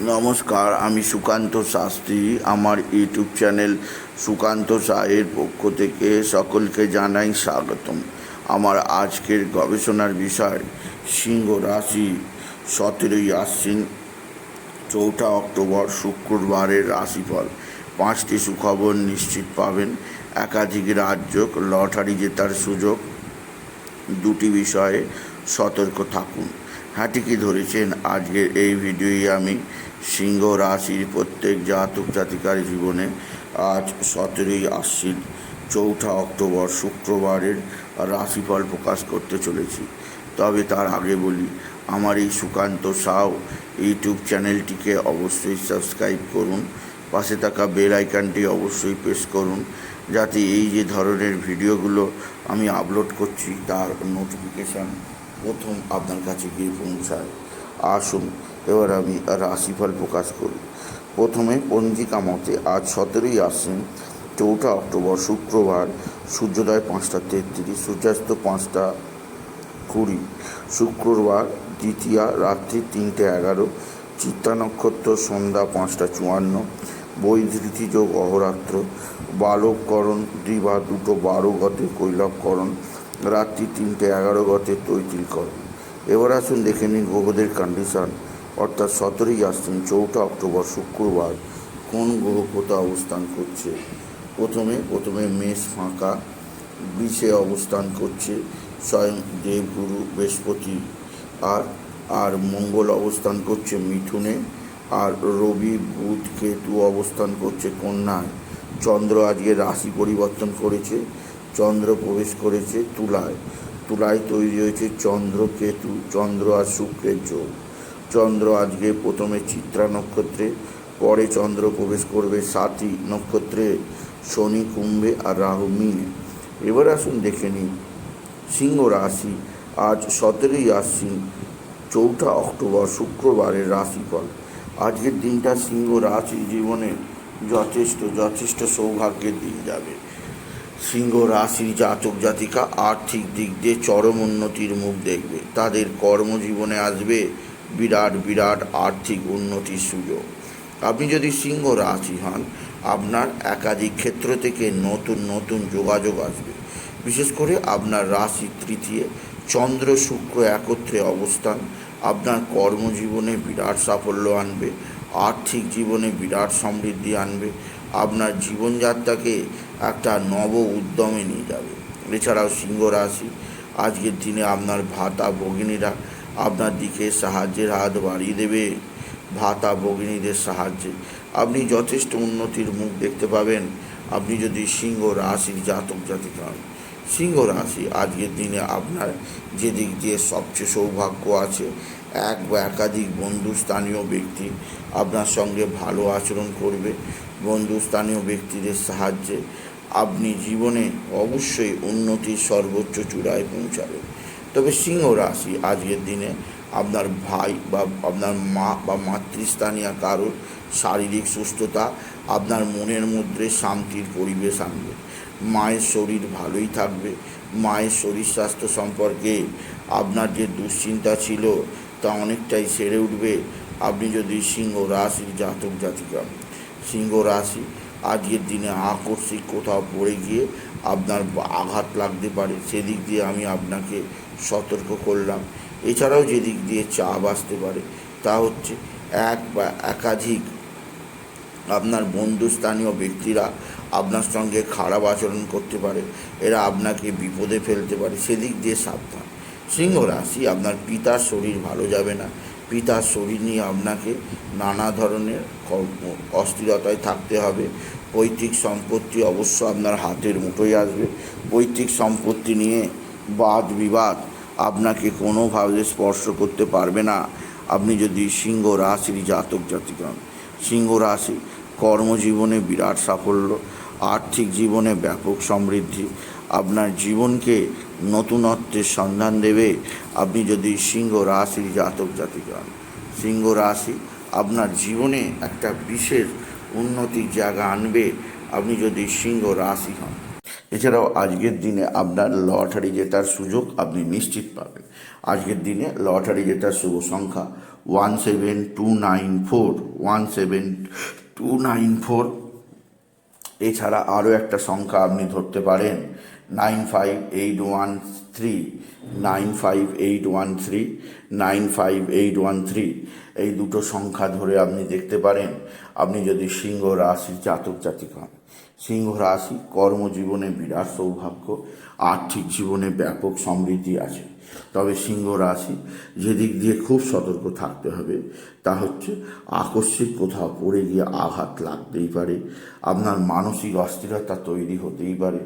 নমস্কার, আমি সুকান্ত শাস্ত্রী। আমার ইউটিউব চ্যানেল সুকান্ত সাহের পক্ষ থেকে সকলকে জানাই স্বাগতম। আমার আজকের গবেষণার বিষয়, সিংহ রাশি সতেরোই আশ্বিন, চৌঠা অক্টোবর, শুক্রবারের রাশিফল। পাঁচটি সুখবর নিশ্চিত পাবেন। একাধিক রাজ্য লটারি জেতার সুযোগ। দুটি বিষয়ে সতর্ক থাকুন। হ্যাঁ ঠিকই ধরেছেন। আজকের এই ভিডিওই আমি সিংহ রাশির প্রত্যেক জাতক জাতিকার জীবনে আজ সতেরোই আশ্বিন, চৌঠা অক্টোবর শুক্রবারের রাশিফল প্রকাশ করতে চলেছি। তবে তার আগে বলি, আমার এই সুকান্ত সাউ ইউটিউব চ্যানেলটিকে অবশ্যই সাবস্ক্রাইব করুন, পাশে থাকা বেল আইকনটি অবশ্যই প্রেস করুন, যাতে এই যে ধরনের ভিডিওগুলো আমি আপলোড করছি, তার নোটিফিকেশান প্রথম আপনার কাছে গিয়ে পৌঁছায়। আসুন এবার আমি রাশিফল প্রকাশ করি। প্রথমে পঞ্জিকা মতে আজ সতেরোই আসেন চৌঠা অক্টোবর, শুক্রবার, সূর্যোদয় পাঁচটা তেত্রিশ, সূর্যাস্ত পাঁচটা কুড়ি, শুক্রবার দ্বিতীয়া রাত্রি তিনটে এগারো চিত্তা নক্ষত্র সন্ধ্যা পাঁচটা চুয়ান্ন বৈধৃতি যোগ অহরাত্র, বালককরণ, দিবা দুটো বারো গতে কৈলবকরণ রাত্রি তিনটে এগারো গতে, তৈতিলকরণ। এবার আসুন দেখে নিন গ্রহদের কন্ডিশন অর্থাৎ সতেরোই আসছেন, চৌঠা অক্টোবর, শুক্রবার। কোন গ্রহ কোথায় অবস্থান করছে? প্রথমে প্রথমে মেষ ফাঁকা, বিষে অবস্থান করছে স্বয়ং দেবগুরু, বৃহস্পতি। আর আর মঙ্গল অবস্থান করছে মিথুনে। আর রবি, বুধ, কেতু অবস্থান করছে কন্যায়। চন্দ্র আজকে রাশি পরিবর্তন করেছে, চন্দ্র প্রবেশ করেছে তুলায়। তুলায় তৈরি হয়েছে চন্দ্র, কেতু, চন্দ্র আর শুক্রের যোগ। চন্দ্র আজকে প্রথমে চিত্রা নক্ষত্রে, পরে চন্দ্র প্রবেশ করবে সাতী নক্ষত্রে, শনি কুম্ভে আর রাহু মিনে। এবার আসুন দেখে নিন সিংহ রাশি আজ সতেরোই আশ্বিন, চৌঠা অক্টোবর, শুক্রবারের রাশিফল। আজকের দিনটা সিংহ রাশি জীবনে যথেষ্ট যথেষ্ট সৌভাগ্যের দিন যাবে। সিংহ রাশির জাতক জাতিকা আর্থিক দিক দিয়ে চরম উন্নতির মুখ দেখবে। তাদের কর্মজীবনে আসবে বিরাট বিরাট আর্থিক উন্নতির সুযোগ। আপনি যদি সিংহ রাশি হন, আপনার একাধিক ক্ষেত্র থেকে নতুন নতুন যোগাযোগ আসবে। বিশেষ করে আপনার রাশি তৃতীয়, চন্দ্র, শুক্র একত্রে অবস্থান, আপনার কর্মজীবনে বিরাট সাফল্য আনবে, আর্থিক জীবনে বিরাট সমৃদ্ধি আনবে, আপনার জীবনযাত্রাকে একটা নব উদ্যমে নিয়ে যাবে। এছাড়াও সিংহ রাশি, আজকের দিনে আপনার ভাতা, ভগিনীরা আপনার দিকে সাহায্যের হাত বাড়িয়ে দেবে ভাতা ভগিনীদের সাহায্যে আপনি যথেষ্ট উন্নতির মুখ দেখতে পাবেন আপনি যদি সিংহ রাশির জাতক জাতিকা হন সিংহ রাশি আজকের দিনে আপনার যে দিক দিয়ে সবচেয়ে সৌভাগ্য আছে এক বা একাধিক বন্ধু স্থানীয় ব্যক্তি আপনার সঙ্গে ভালো আচরণ করবে বন্ধু স্থানীয় ব্যক্তিদের সাহায্যে আপনি জীবনে অবশ্যই উন্নতির সর্বোচ্চ চূড়ায় পৌঁছাবেন তবে সিংহ রাশি আজকের দিনে আপনার ভাই বা আপনার মা বা মাতৃস্থানীয় কারোর শারীরিক সুস্থতা, আপনার মনের মধ্যে শান্তির পরিবেশ আনবে। মায়ের শরীর ভালোই থাকবে। মায়ের শরীর স্বাস্থ্য সম্পর্কে আপনার যে দুশ্চিন্তা ছিল তা অনেকটাই সেরে উঠবে। আপনি যদি সিংহ রাশির জাতক জাতিকা। সিংহ রাশি আজকের দিনে আকস্মিক কোথাও পড়ে গিয়ে আপনার আঘাত লাগতে পারে। সেদিক দিয়ে আমি আপনাকে সতর্ক করলাম। এছাড়াও যেদিক দিয়ে চাপ আসতে পারে, তা হচ্ছে এক বা একাধিক আপনার বন্ধুস্থানীয় ব্যক্তিরা আপনার সঙ্গে খারাপ আচরণ করতে পারে, এরা আপনাকে বিপদে ফেলতে পারে, সেদিক দিয়ে সাবধান। সিংহ রাশি আপনার পিতার শরীর ভালো যাবে না। পিতার শরীর নিয়ে আপনাকে নানা ধরনের অস্থিরতায় থাকতে হবে। পৈতৃক সম্পত্তি অবশ্য আপনার হাতের মুঠোয় আসবে। পৈতৃক সম্পত্তি নিয়ে বাদ বিবাদ আপনাকে কোনোভাবে স্পর্শ করতে পারবে না। আপনি যদি সিংহ রাশির জাতক জাতিক হন, সিংহ রাশি কর্মজীবনে বিরাট সাফল্য, আর্থিক জীবনে ব্যাপক সমৃদ্ধি, আপনার জীবনকে নতুনত্বের সন্ধান দেবে। আপনি যদি সিংহ রাশির জাতক জাতিক হন, সিংহ রাশি আপনার জীবনে একটা বিশেষ উন্নতির জায়গা আনবে। আপনি যদি সিংহ রাশি হন এছাড়াও আজকের দিনে আপনার লটারি জেতার সুযোগ আপনি নিশ্চিত পাবেন। আজকের দিনে লটারি জেতার শুভ সংখ্যা one seven two nine four, one seven two nine four. এছাড়া আরও একটা সংখ্যা আপনি ধরতে পারেন, nine five eight one three, nine five eight one three, nine five eight one three. এই দুটো সংখ্যা ধরে আপনি দেখতে পারেন। আপনি যদি সিংহ রাশির জাতক জাতিক হন সিংহ রাশি কর্মজীবনে বিরাট সৌভাগ্য আর্থিক জীবনে ব্যাপক সমৃদ্ধি আছে। তবে সিংহ রাশি যেদিক দিয়ে খুব সতর্ক থাকতে হবে, তা হচ্ছে আকস্মিক কোথাও পড়ে গিয়ে আঘাত লাগতেই পারে, আপনার মানসিক অস্থিরতা তৈরি হতেই পারে।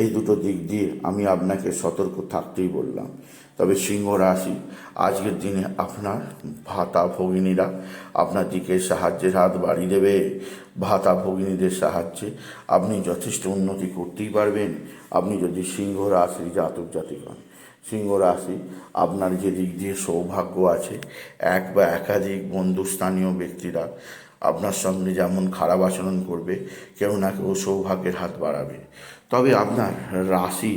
এই দুটো দিক দিয়ে আমি আপনাকে সতর্ক থাকতেই বললাম। তবে সিংহ রাশি, আজকের দিনে আপনার ভাতা ভগিনীরা আপনার দিকে সাহায্যের হাত বাড়িয়ে দেবে। ভাতা ভগিনীদের সাহায্যে আপনি যথেষ্ট উন্নতি করতেই পারবেন। আপনি যদি সিংহ রাশির জাতক জাতিক হন, সিংহ রাশি আপনার যে দিক দিয়ে সৌভাগ্য আছে, এক বা একাধিক বন্ধুস্থানীয় ব্যক্তিরা আপনার সঙ্গে যেমন খারাপ আচরণ করবে, কেউ না কেউ সৌভাগ্যের হাত বাড়াবে। তবে আপনার রাশি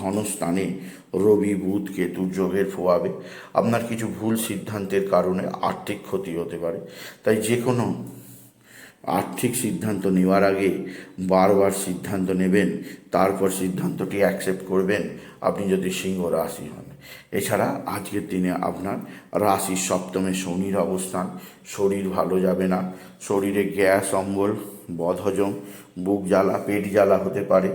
ধনস্থানে রবি, বুধ, কেতু যোগের ফোয়াবে। আপনার কিছু ভুল সিদ্ধান্তের কারণে আর্থিক ক্ষতি হতে পারে। তাই যে কোনো আর্থিক সিদ্ধান্ত নেওয়ার আগে বারবার সিদ্ধান্ত নেবেন, তারপর সিদ্ধান্তটি অ্যাকসেপ্ট করবেন। আপনি যদি সিংহ রাশি হন। এছাড়া আজকের দিনে আপনার রাশির সপ্তমে শনির অবস্থান। শরীর ভালো যাবে না। শরীরে গ্যাস, অম্বল, বদহজম, বুক জ্বালা, পেট জ্বালা হতে পারে।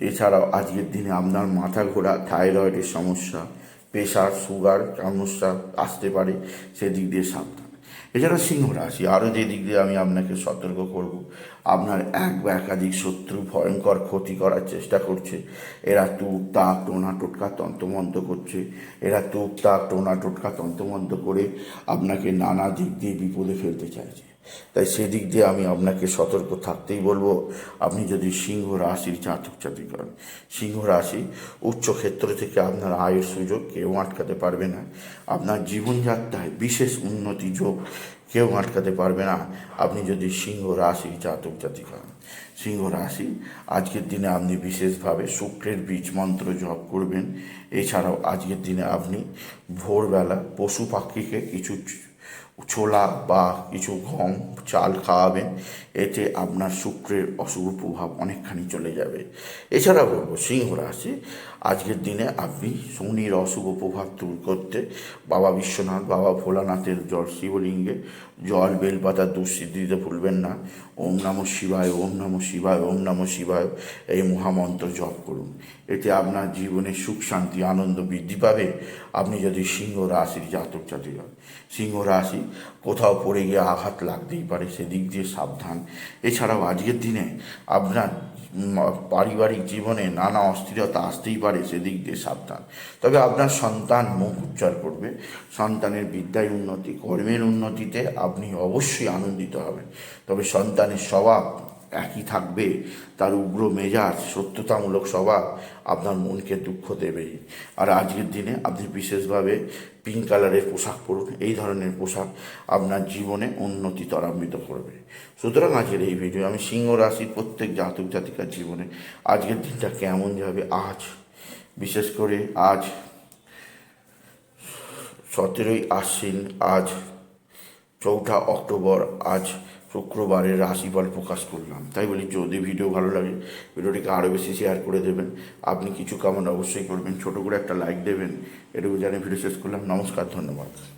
এছাড়াও আজকের দিনে আপনার মাথা ঘোরা, থাইরয়েডের সমস্যা, প্রেশার, সুগার, সমস্যা আসতে পারে। সেদিক দিয়ে সাবধান। এছাড়া সিংহ রাশি আরও যে দিক দিয়ে আমি আপনাকে সতর্ক করব। আপনার এক বা একাধিক শত্রু ভয়ঙ্কর ক্ষতি করার চেষ্টা করছে। এরা তুপ তাক টোনা, টোটকা তন্তমন্ত করছে। এরা তুক তাক টোনা, টোটকা তন্তমন্ত করে আপনাকে নানা দিক দিয়ে বিপদে ফেলতে চাইছে। তাই সেদিক দিয়ে আমি আপনাকে সতর্ক থাকতেই বলব, আপনি যদি সিংহ রাশির জাতক জাতিক হন, সিংহ রাশি উচ্চ ক্ষেত্র থেকে আপনার আয়ের সুযোগ কেউ আটকাতে পারবে না, আপনার জীবনযাত্রায় বিশেষ উন্নতি যোগ কেউ আটকাতে পারবে না, আপনি যদি সিংহ রাশি জাতক জাতিক হন, সিংহ রাশি আজকের দিনে আপনি বিশেষভাবে শুক্রের বীজ মন্ত্র জপ করবেন, এছাড়াও আজকের দিনে আপনি ভোরবেলা পশু পাখিকে কিছু ছোলা বা কিছু গম চাল খাওয়াবেন এতে আপনার শুক্রের অশুভ প্রভাব অনেকখানি চলে যাবে। এছাড়া বলব, সিংহ রাশি, আজকের দিনে আপনি শনির অশুভ প্রভাব দূর করতে বাবা বিশ্বনাথ, বাবা ভোলানাথের জল শিবলিঙ্গে জল বেলপাতা দুঃসিদ্ধি দিতে ভুলবেন না। ওম নম শিবায়, ওম নম শিবায়, ওম নম শিবায় এই মহামন্ত্র জপ করুন। এতে আপনার জীবনে সুখ, শান্তি, আনন্দ বৃদ্ধি পাবে। আপনি যদি সিংহ রাশির জাতক জাতিক হন সিংহ রাশি কোথাও পড়ে গিয়ে আঘাত লাগতেই পারে, সেদিক দিয়ে সাবধান। এছাড়াও আজকের দিনে আপনার পারিবারিক জীবনে নানা অস্থিরতা আসতেই পারে, সেদিক দিয়ে সাবধান। তবে আপনার সন্তান মুখ উজ্জ্বল করবে। সন্তানের বিদ্যায় উন্নতি, কর্মের উন্নতিতে আপনি অবশ্যই আনন্দিত হবেন। তবে সন্তানের স্বভাব একই থাকবে। তার উগ্র মেজাজ, সত্যতামূলক স্বভাব আপনার মনকে দুঃখ দেবেই আর আজকের দিনে আপনি বিশেষভাবে পিঙ্ক কালারের পোশাক পরুন। এই ধরনের পোশাক আপনার জীবনে উন্নতি ত্বরান্বিত করবে। সুতরাং আজকের এই ভিডিও আমি সিংহ রাশির প্রত্যেক জাতক জাতিকার জীবনে আজকের দিনটা কেমন যাবে, আজ, বিশেষ করে আজ সতেরোই আশ্বিন, আজ চৌঠা অক্টোবর, আজ শুক্রবারের রাশিফল প্রকাশ করলাম। তাই বলি, যদি ভিডিও ভালো লাগে, ভিডিওটিকে আরও বেশি শেয়ার করে দেবেন। আপনি কিছু কামনা অবশ্যই করবেন। ছোটো করে একটা লাইক দেবেন। এটুকু জানিয়ে ভিডিও শেষ করলাম। নমস্কার, ধন্যবাদ।